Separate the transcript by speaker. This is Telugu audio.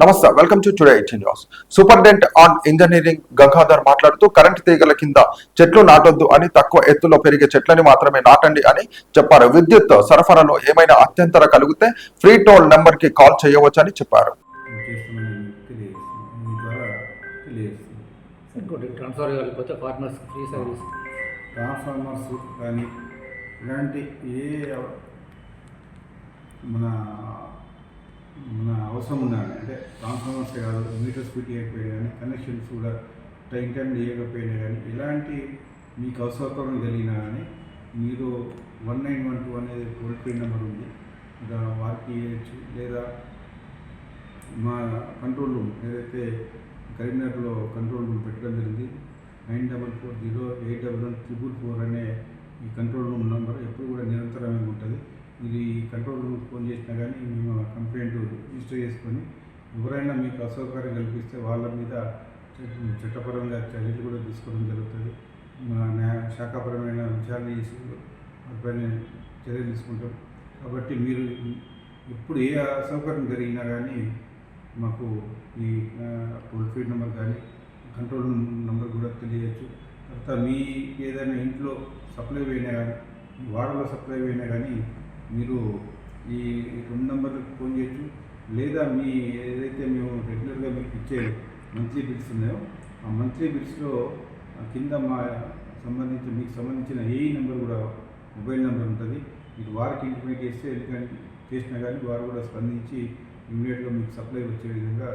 Speaker 1: నమస్తే welcome to today eighteen news superintendent on engineering Gangadhar మాట్లాడుతూ కరెంట్ తీగల కింద చెట్లు నాటొద్దు అని తక్కువ ఎత్తులో పెరిగే చెట్లని మాత్రమే నాటండి అని చెప్పారు. విద్యుత్ సరఫరాలో ఏమైనా అత్యంతర కలిగితే ఫ్రీ టోల్ నెంబర్కి కాల్ చేయవచ్చని చెప్పారు.
Speaker 2: ట్రాన్స్ఫార్మర్స్ కానీ ఇలాంటి ఏ మన అవసరం ఉన్నా అంటే ట్రాన్స్ఫార్మర్స్ కాదు మీటర్స్ స్పీడ్ ఇవ్వకపోయినా కానీ కనెక్షన్స్ కూడా టైం టైం ఇవ్వకపోయినా కానీ ఇలాంటి మీకు అవసరం కలిగినా కానీ మీరు వన్ నైన్ వన్ టూ అనేది టోల్ ఫ్రీ నెంబర్ ఉంది. ఇంకా వారికి ఇవ్వచ్చు లేదా మా కంట్రోల్ రూమ్ ఏదైతే కరీంనగర్లో కంట్రోల్ రూమ్ పెట్టడం జరిగింది nine double four zero eight double one triple four అనే ఈ కంట్రోల్ రూమ్ నెంబర్ ఎప్పుడు కూడా నిరంతరమే ఉంటుంది. మీరు ఈ కంట్రోల్ రూమ్ ఫోన్ చేసినా కానీ మేము కంప్లైంట్ రిజిస్టర్ చేసుకొని ఎవరైనా మీకు అసౌకర్యం కల్పిస్తే వాళ్ళ మీద చట్టపరంగా చర్యలు కూడా తీసుకోవడం జరుగుతుంది. మా న్యాయ శాఖాపరమైన విచారణ చేసి వాటిపైన చర్యలు తీసుకుంటాం. కాబట్టి మీరు ఎప్పుడు ఏ అసౌకర్యం జరిగినా కానీ మాకు ఈ టోల్ ఫ్రీ నెంబర్ కానీ కంట్రోల్ నెంబర్ కూడా తెలియచ్చు. తర్వాత మీ ఏదైనా ఇంట్లో సప్లై పోయినా కానీ వాడలో సప్లై పోయినా కానీ మీరు ఈ రెండు నెంబర్లకు ఫోన్ చేయొచ్చు. లేదా మీ ఏదైతే మేము రెగ్యులర్గా మీకు ఇచ్చే మంత్లీ బిల్స్ ఉన్నాయో ఆ మంత్లీ బిల్స్లో కింద మా సంబంధించిన మీకు సంబంధించిన ఏ నెంబర్ కూడా మొబైల్ నెంబర్ ఉంటుంది. మీరు వారికి ఇంటిమేట్ చేస్తే ఎందుకంటే చేసినా కానీ వారు కూడా స్పందించి ఇమీడియట్గా మీకు సప్లై వచ్చే విధంగా